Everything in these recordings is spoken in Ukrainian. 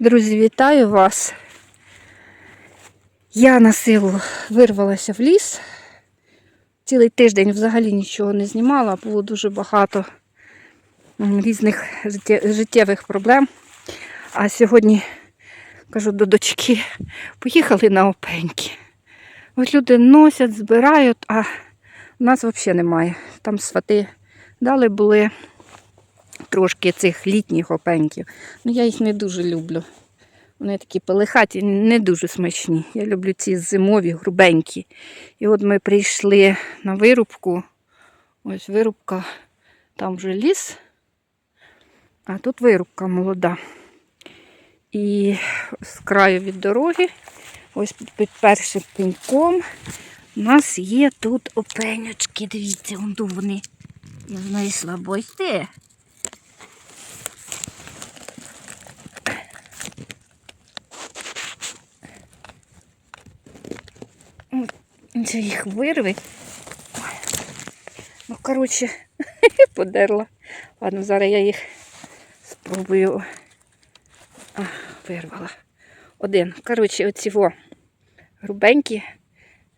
Друзі, вітаю вас. Я на силу вирвалася в ліс. Цілий тиждень взагалі нічого не знімала, було дуже багато різних життєвих проблем. А сьогодні кажу до дочки, поїхали на опеньки. Ось люди носять, збирають, а у нас взагалі немає. Там свати дали були трошки цих літніх опеньків. Ну, я їх не дуже люблю. Вони такі пелихаті, не дуже смачні. Я люблю ці зимові, грубенькі. І от ми прийшли на вирубку. Ось вирубка, там вже ліс, а тут вирубка молода. І з краю від дороги, ось під, першим пеньком, у нас є тут опенючки. Дивіться, вон вони. Знайшла, бо йти. Це їх вирви. Ну, коротше, подерла. Ладно, зараз я їх спробую. А, вирвала. Один. Коротше, оці во грубенькі,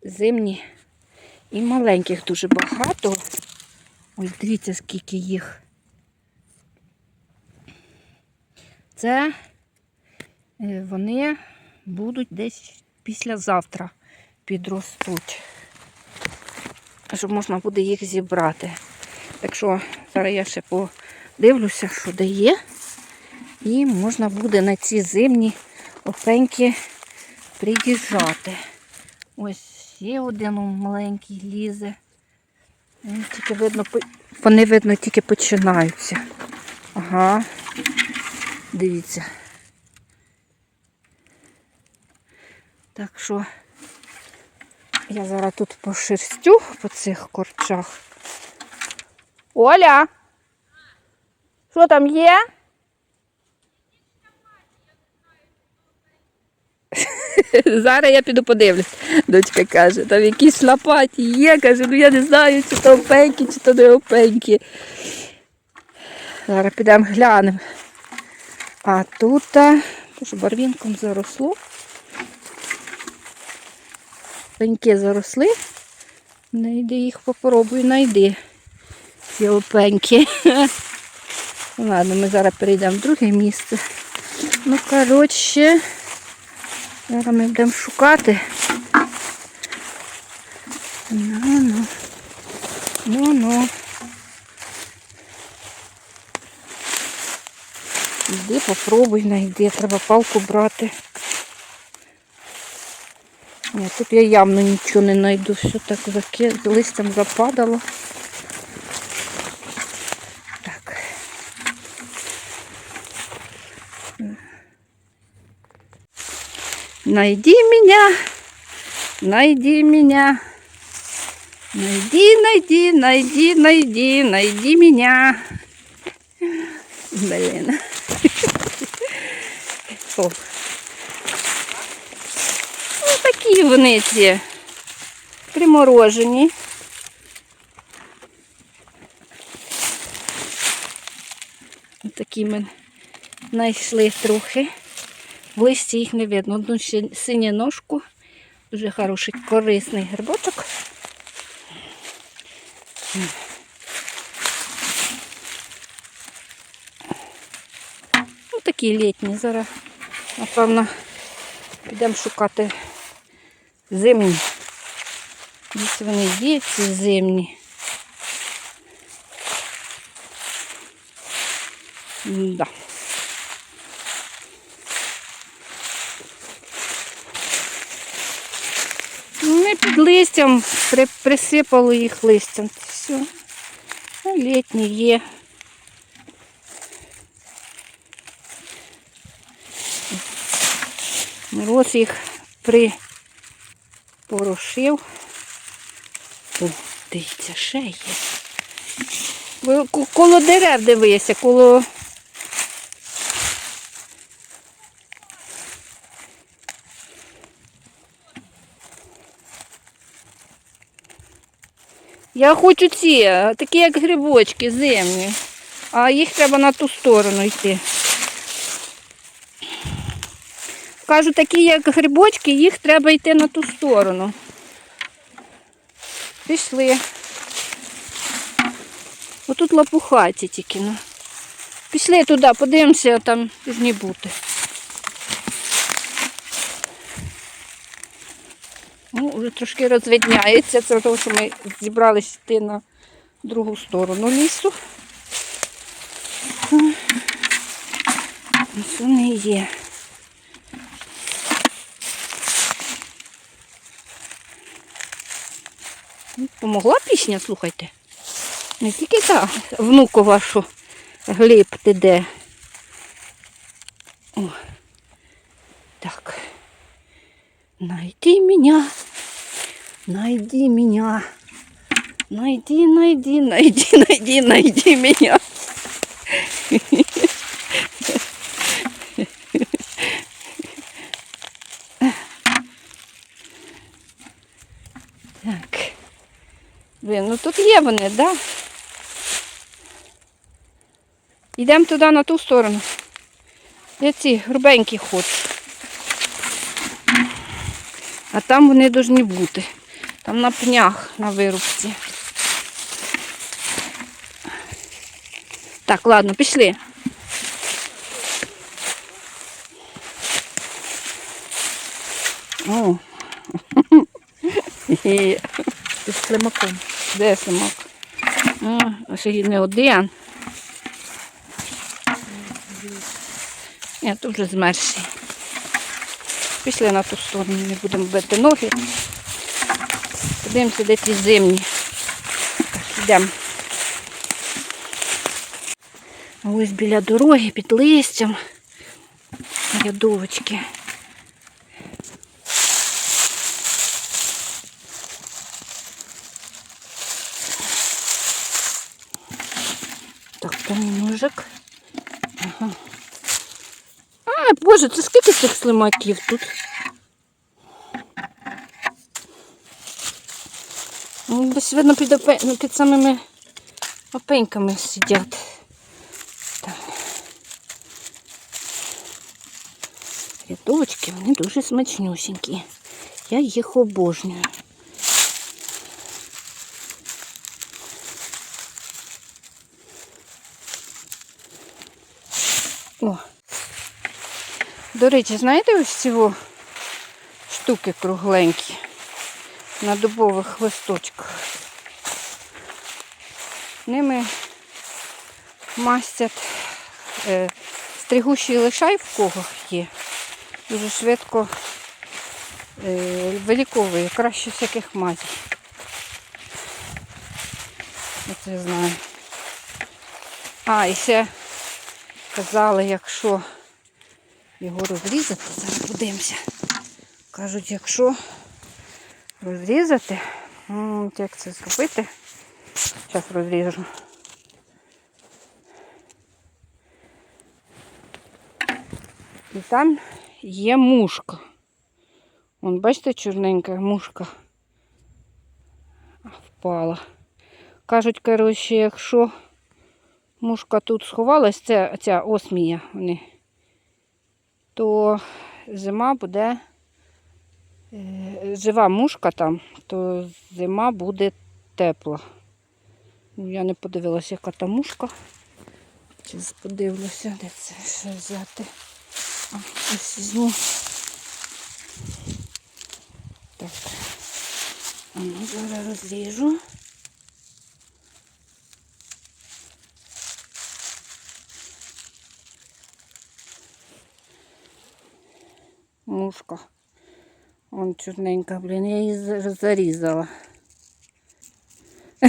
зимні і маленьких дуже багато. Ось дивіться, скільки їх. Це е, вони будуть десь післязавтра підростуть. Щоб можна буде їх зібрати. Так що зараз я ще подивлюся, що дає. І можна буде на ці зимні опеньки приїжджати. Ось є один маленький лізе. Тільки видно, вони видно тільки починаються. Ага. Дивіться. Так що я зараз тут пошерстю по цих корчах. Оля! Що там є? Зараз я піду подивлюсь. Дочка каже, там якісь лопаті є, каже, ну я не знаю, чи то опеньки, чи то не опеньки. Зараз підемо глянемо. А тут а, барвінком заросло. Пеньки заросли. Найди їх попробуй, найди. Ці опеньки. Ладно, ми зараз перейдемо в друге місце. Ну, коротше, зараз ми будемо шукати. Ну, ну. Ну, ну. Іди, попробуй, знайди. Треба палку брати. Ні, тут я явно нічого не знайду. Все так заки... листям западало. Так. Найди меня, найди меня. Найди, найди, найди, найди, найди меня. Блин. О. Ну, вони ці приморожені. Такі ми знайшли трохи. В листі їх не видно. Одну синю ножку. Дуже хороший корисний грибочок. Ну, такі літні. Зараз, напевно, підемо шукати зимні. Десь вони є, ці зимні. Да. Ми під листям при, присипали їх листям. Все. Ну, літні є. Мороз їх припорошив. О, дивіться, ще є. Ви коло дерев дивися, коло. Я хочу ці, такі як грибочки, зимні. А їх треба на ту сторону йти. Кажу, такі як грибочки, їх треба йти на ту сторону. Пішли. Отут лопухаті тільки. Ну. Пішли туди, подивимося, там пізні бути. Ну, вже трошки розвидняється. Це тому, що ми зібралися йти на другу сторону лісу. Ось вони є. Помогла пісня, слухайте. Не тільки та внуку вашу гліб ти де. О. Так. Найди меня, найди меня, найди, найди, найди, найди, найди меня. Блін, ну тут є вони, так? Да? Йдемо туди на ту сторону. Я ці грубенькі хочу. А там вони повинні бути. Там на пнях на вирубці. Так, ладно, пішли. О. Є. Слимаком. Де самок? А, ще не один. Ні, тут вже змерші. Пішли на ту сторону, не будемо бити ноги. Подивимося, де ті зимні. Йдемо. Ось біля дороги, під листям. Рядовочки. Там ножик. Ага. А, боже, це скільки цих слимаків тут? Ну, Десь видно під, опе- ну, під самими опеньками сидять. Так. Вони дуже смачнюсінькі. Я їх обожнюю. До речі, знаєте ось цього штуки кругленькі на дубових листочках. Ними мастять е, стригущий лишай в кого є. Дуже швидко е, виліковує, краще всяких мазів. Оце я знаю. А, і ще казали, якщо його розрізати, зараз подивимося. Кажуть, якщо розрізати, як це зробити, зараз розріжу. І там є мушка. Вон, бачите, чорненька мушка впала. Кажуть, коротше, якщо мушка тут сховалась, це ця осмія вони, то зима буде, е, жива мушка там, то зима буде тепла. Ну, я не подивилася, яка там мушка. Зараз подивлюся, де це ще взяти. А, ось візьму. Так. А ну, зараз розріжу. Мушка. Вон чорненька, блін, я її за- зарізала.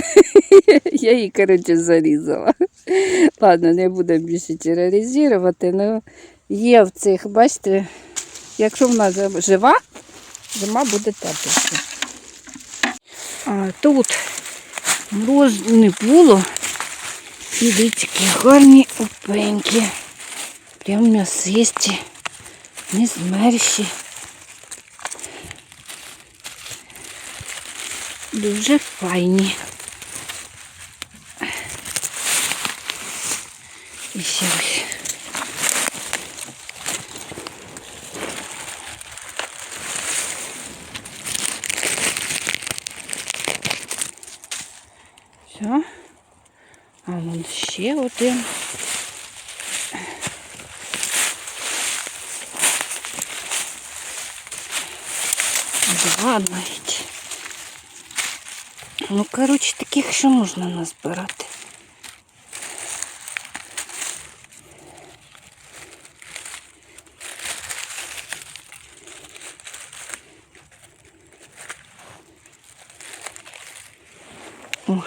Я її, коротше, зарізала. Ладно, не будемо більше тероризувати, ну є в цих, бачите, якщо вона жива, зима буде тепла. А тут мороз не було. І які гарні опеньки. Прям м'ясисті, не змерші. Дуже файні. І ще ось. Все. А вон ще один. Навіть. Ну, коротше, таких ще можна назбирати. О.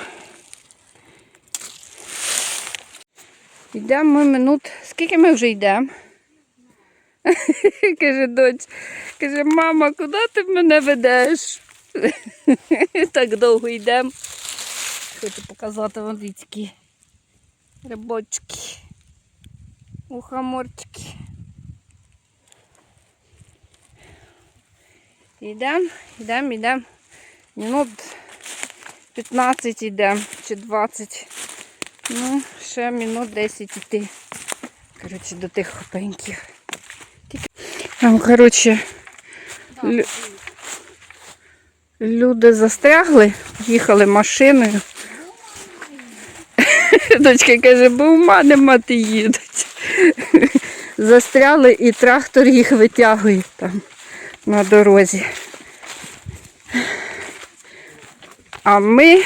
Йдемо ми минут. Скільки ми вже йдемо? каже доць, каже, мама, куди ти мене ведеш? так довго йдемо. Хочу показати вам такі рибочки, ухаморчики. Йдемо, йдемо, йдемо. Минут 15 йдемо чи 20. Ну, ще минут 10 йти. Коротше, до тих хопеньків. Там, коротше, лю- люди застрягли, їхали машиною. Дочка каже, бо в мене мати їдуть. Застряли і трактор їх витягує там на дорозі. А ми,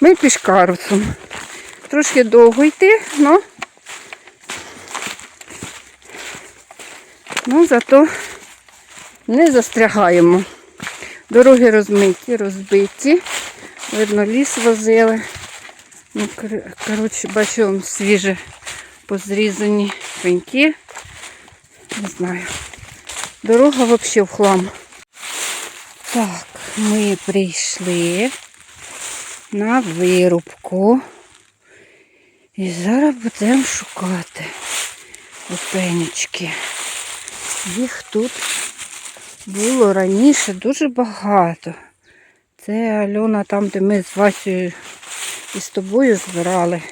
ми пішкарусом. Трошки довго йти, але ну, зато не застрягаємо. Дороги розмиті, розбиті. Видно, ліс возили. Ну, кор- коротше, бачу, свіже позрізані пеньки. Не знаю. Дорога взагалі в хлам. Так, ми прийшли на вирубку. І зараз будемо шукати опенечки. Їх тут було раніше дуже багато. Це Альона там, де ми з Васею і з тобою збирали.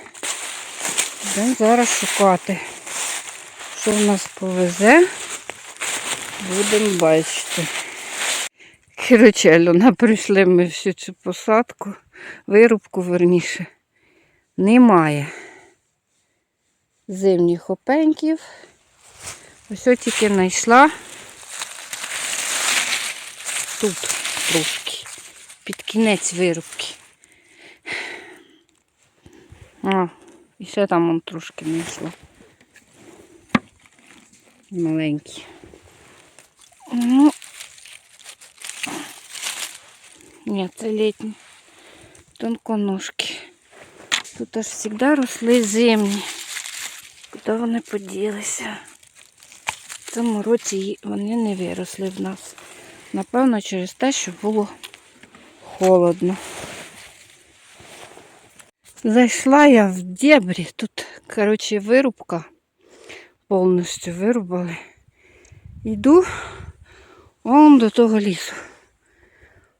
Будемо зараз шукати. Що в нас повезе, будемо бачити. Коротше, Альона, прийшли ми всю цю посадку, вирубку верніше. Немає зимніх опеньків. Ось от тільки знайшла тут трошки, під кінець вирубки. А, і ще там он трошки знайшла. Маленькі. Ну, ні, це літні. Тонконожки. Тут аж завжди росли зимні. Куди вони поділися? В цьому році вони не виросли в нас. Напевно, через те, що було холодно. Зайшла я в дебрі. Тут, коротше, вирубка. Повністю вирубали. Йду вон до того лісу.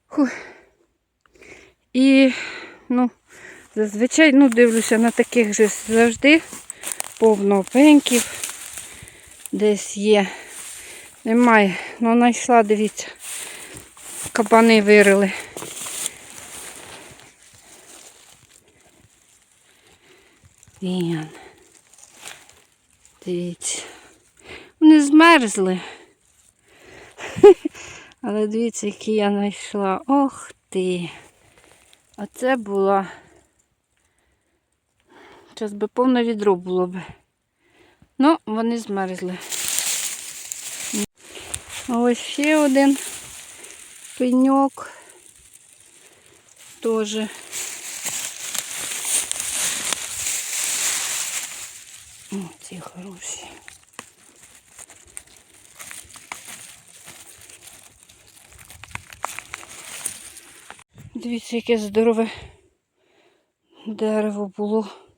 Фух. І, ну, зазвичай, ну, дивлюся на таких же завжди. Повно пеньків. Десь є. Немає. Ну, знайшла, дивіться. Кабани вирили. Він. Дивіться. Вони змерзли. Але дивіться, які я знайшла. Ох ти. А це була. Зараз би повне відро було б. Ну, вони змерзли. Ось ще один пеньок. Тоже. О, ці хороші. Дивіться, яке здорове дерево було.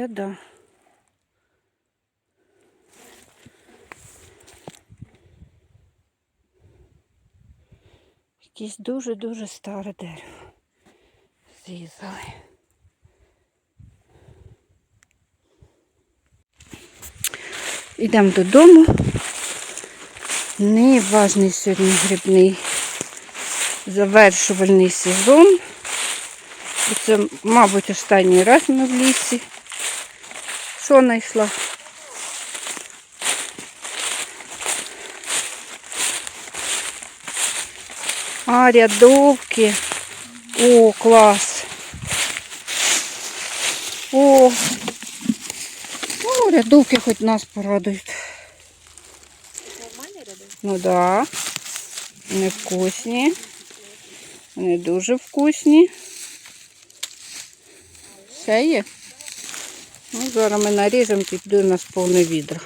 Це да. Якесь дуже-дуже старе дерево. Зрізали. Йдемо додому. Неважний сьогодні грибний завершувальний сезон. Це, мабуть, останній раз ми в лісі. Що знайшла? А, рядовки. О, клас. О, ну, рядовки хоч нас порадують. Нормальний рядок? Ну да. Вони вкусні. Вони дуже вкусні. Ще є. Зараз ми наріжемо, піду у нас повне відро.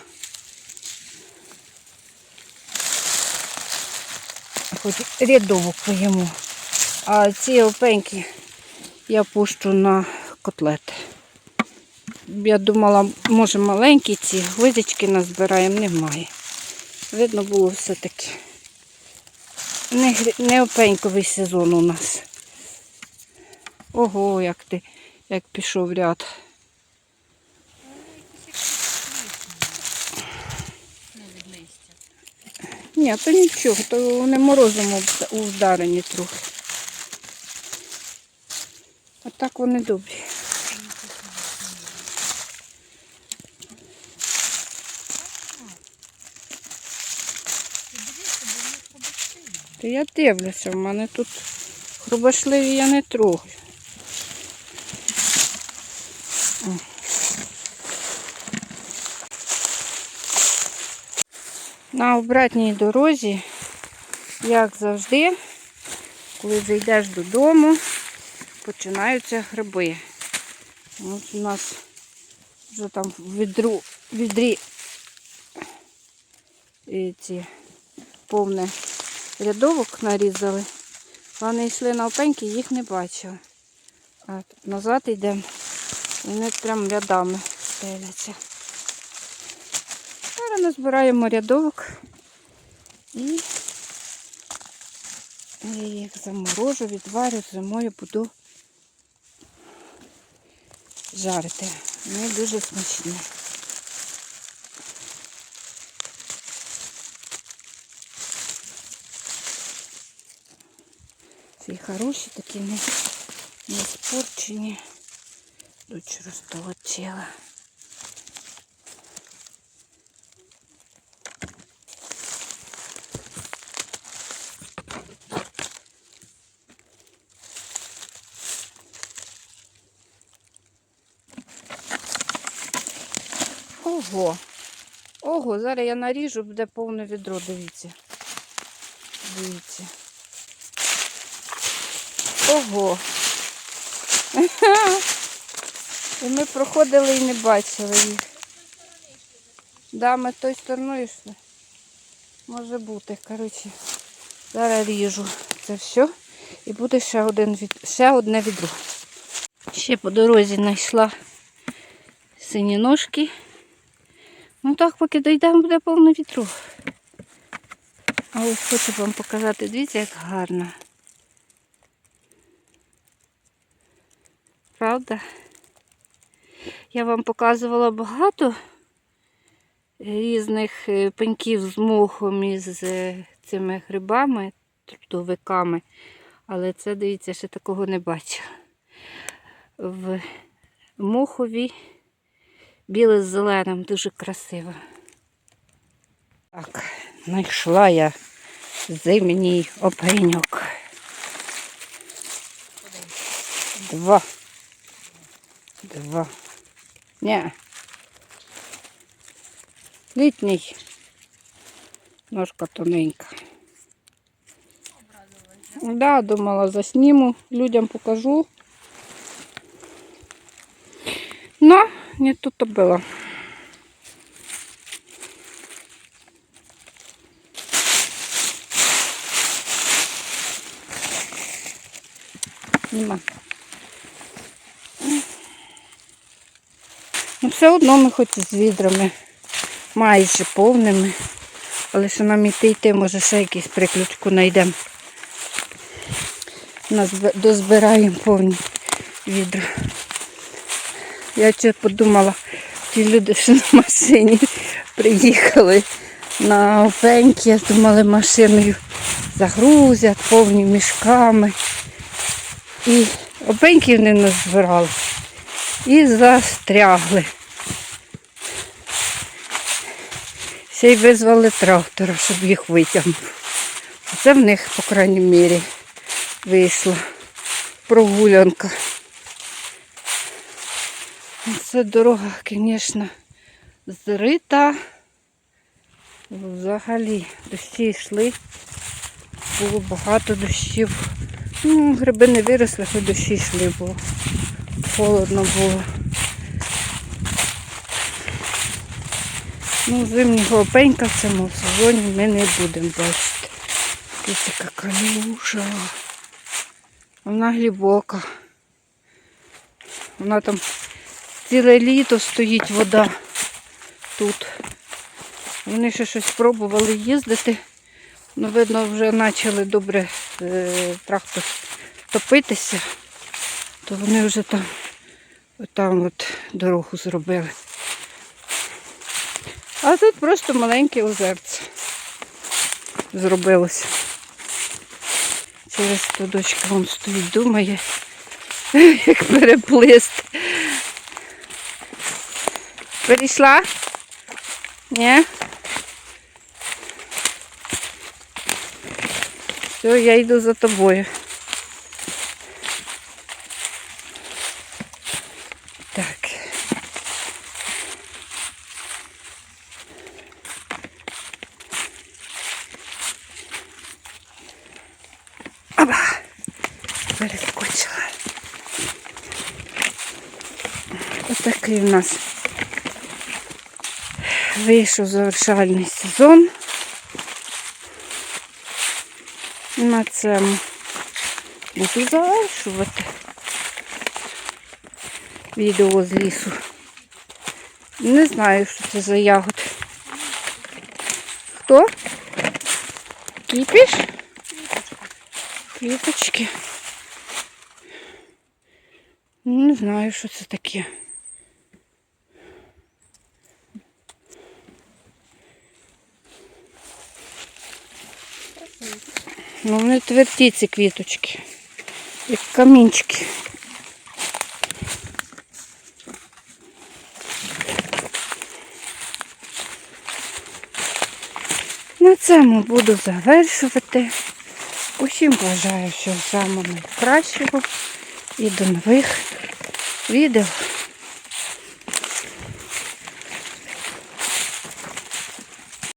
Хоч рядовок поїмо. А ці опеньки я пущу на котлети. Я думала, може маленькі ці гвоздички назбираємо, немає. Видно було все-таки. Не, не опеньковий сезон у нас. Ого, як ти, як пішов ряд. Ну, від листя. Ні, то нічого, то вони морозом ударені трохи. А так вони добрі. Та я дивлюся, в мене тут хрубашливі я не трогаю. На обратній дорозі, як завжди, коли зайдеш додому, починаються гриби. Ось у нас вже там в відру, відрі і ці повне рядовок нарізали. Вони йшли на опеньки, їх не бачили. А назад йдемо. Вони прям рядами стеляться. Назбираємо рядовок і я їх заморожу, відварю, зимою буду жарити. Вони дуже смачні. Ці хороші, такі не, не спорчені. Дочь розтолочила. Ого. Ого, зараз я наріжу, буде повне відро, дивіться. Дивіться. Ого. І ми проходили і не бачили їх. Да, ми той стороною йшли. Може бути, коротше. Зараз ріжу це все. І буде ще, один від... ще одне відро. Ще по дорозі знайшла сині ножки. Ну так, поки дійдемо, буде повне відро. А ось хочу вам показати, дивіться, як гарно. Правда? Я вам показувала багато різних е, пеньків з мохом і з е, цими грибами, трудовиками. Але це, дивіться, ще такого не бачила. В мохові біле з зеленим, дуже красиво. Так, знайшла я зимній опеньок. Два. Два. Ні. Літній. Ножка тоненька. Да, думала, засніму, людям покажу. Но не тут-то было. Нема. Ну, все одно ми хоч з відрами майже повними. Але що нам іти йти, може ще якийсь приключку знайдемо. Назб- Дозбираємо повні відра. Я ще подумала, ті люди, що на машині приїхали на опеньки, думали машиною загрузять повні мішками. І опеньків не назбирали. І застрягли. Ще й визвали трактора, щоб їх витягнув. Це в них, по крайній мірі, вийшла прогулянка. Це дорога, звісно, зрита. Взагалі дощі йшли. Було багато дощів. Ну, гриби не виросли, хоч дощі йшли, бо холодно було. Ну, зимнього опенька в цьому сезоні ми не будемо бачити. Ось яка калюжа. Вона глибока. Вона там ціле літо стоїть вода тут. Вони ще щось пробували їздити. Ну, видно, вже почали добре е, трактор топитися, то вони вже там, там от дорогу зробили. А тут просто маленьке озерце зробилося. Через то дочка вон стоїть, думає, як переплисти. Перейшла? Ні? Все, я йду за тобою. Так. Оба! Перескочила. Ось такий в нас вийшов завершальний сезон. На цьому буду завершувати відео з лісу. Не знаю, що це за ягоди. Хто? Кіпіш? Квіточки. Не знаю, що це таке. Ну, вони тверді ці квіточки. Як камінчики. На цьому буду завершувати. Усім бажаю всього найкращого і до нових відео.